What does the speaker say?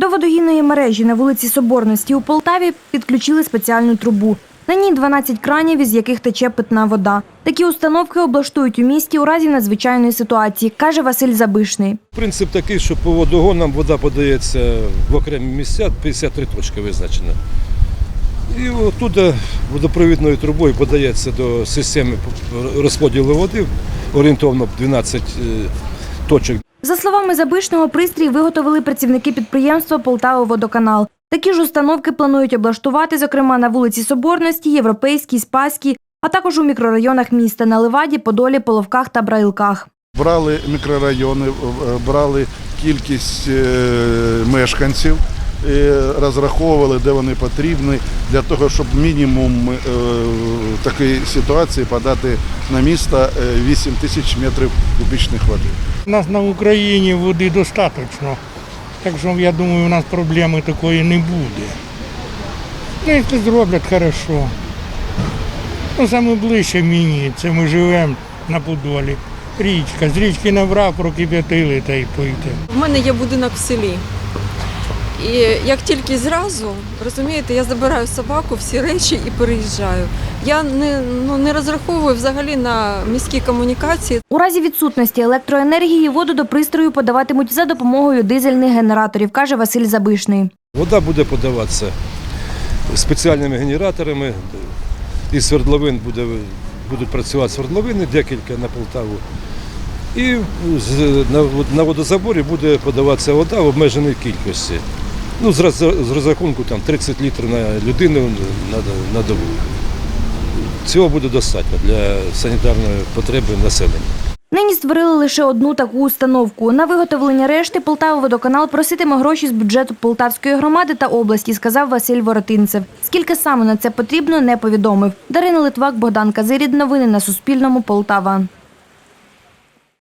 До водогінної мережі на вулиці Соборності у Полтаві підключили спеціальну трубу. На ній 12 кранів, із яких тече питна вода. Такі установки облаштують у місті у разі надзвичайної ситуації, каже Василь Забишний. Принцип такий, що по водогонам вода подається в окремі місця, 53 точки визначено. І оттуда водопровідною трубою подається до системи розподілу води, орієнтовно 12 е, точок. За словами Забишного, пристрій виготовили працівники підприємства «Полтава-Водоканал». Такі ж установки планують облаштувати, зокрема, на вулиці Соборності, Європейській, Спаській, а також у мікрорайонах міста на Леваді, Подолі, Половках та Брайлках. Брали мікрорайони, брали кількість е, мешканців, е, розраховували, де вони потрібні, для того, щоб мінімум е, в такій ситуації подати на місто е, 8 тисяч метрів кубічних води. У нас на Україні води достатньо. Так що я думаю, у нас проблеми такої не буде. Ну, якщо зроблять хорошо. Ну, саме ближче мені, це ми живемо на Подолі. Річка. З річки набрав, прокип'ятили та й пийте. У мене є будинок в селі. І як тільки зразу, розумієте, я забираю собаку, всі речі і переїжджаю. Я не, ну, не розраховую взагалі на міські комунікації. У разі відсутності електроенергії воду до пристрою подаватимуть за допомогою дизельних генераторів, каже Василь Забишний. Вода буде подаватися спеціальними генераторами. Із свердловин буде, будуть працювати свердловини, декілька на Полтаву. І на, на водозаборі буде подаватися вода в обмеженій кількості. Ну, з, з розрахунку там, 30 літрів на людину на, на добу. Цього буде достатньо для санітарної потреби населення. Нині створили лише одну таку установку. На виготовлення решти Полтава-Водоканал проситиме гроші з бюджету Полтавської громади та області, сказав Василь Воротинцев. Скільки саме на це потрібно, не повідомив. Дарина Литвак, Богдан Казирід. Новини на Суспільному. Полтава.